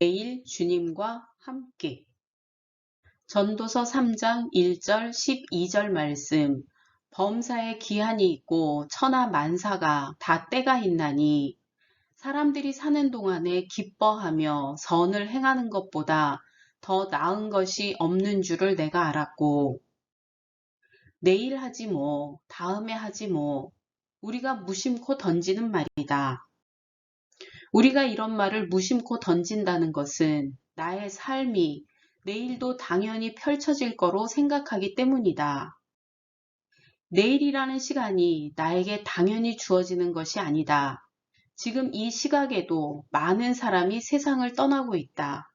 내일 주님과 함께. 전도서 3장 1절 12절 말씀. 범사에 기한이 있고 천하 만사가 다 때가 있나니 사람들이 사는 동안에 기뻐하며 선을 행하는 것보다 더 나은 것이 없는 줄을 내가 알았고. 내일 하지 뭐 다음에 하지 뭐. 우리가 무심코 던지는 말이다. 우리가 이런 말을 무심코 던진다는 것은 나의 삶이 내일도 당연히 펼쳐질 거로 생각하기 때문이다. 내일이라는 시간이 나에게 당연히 주어지는 것이 아니다. 지금 이 시각에도 많은 사람이 세상을 떠나고 있다.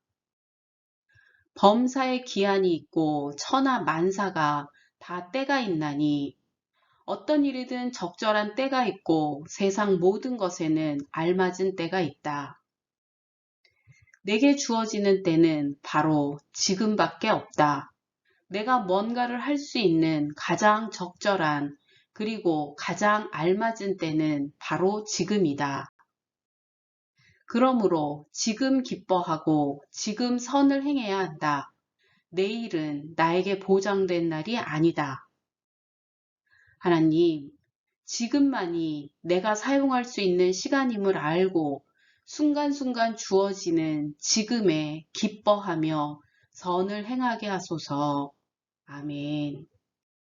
범사에 기한이 있고 천하 만사가 다 때가 있나니 어떤 일이든 적절한 때가 있고 세상 모든 것에는 알맞은 때가 있다. 내게 주어지는 때는 바로 지금밖에 없다. 내가 뭔가를 할 수 있는 가장 적절한 그리고 가장 알맞은 때는 바로 지금이다. 그러므로 지금 기뻐하고 지금 선을 행해야 한다. 내일은 나에게 보장된 날이 아니다. 하나님, 지금만이 내가 사용할 수 있는 시간임을 알고 순간순간 주어지는 지금에 기뻐하며 선을 행하게 하소서. 아멘.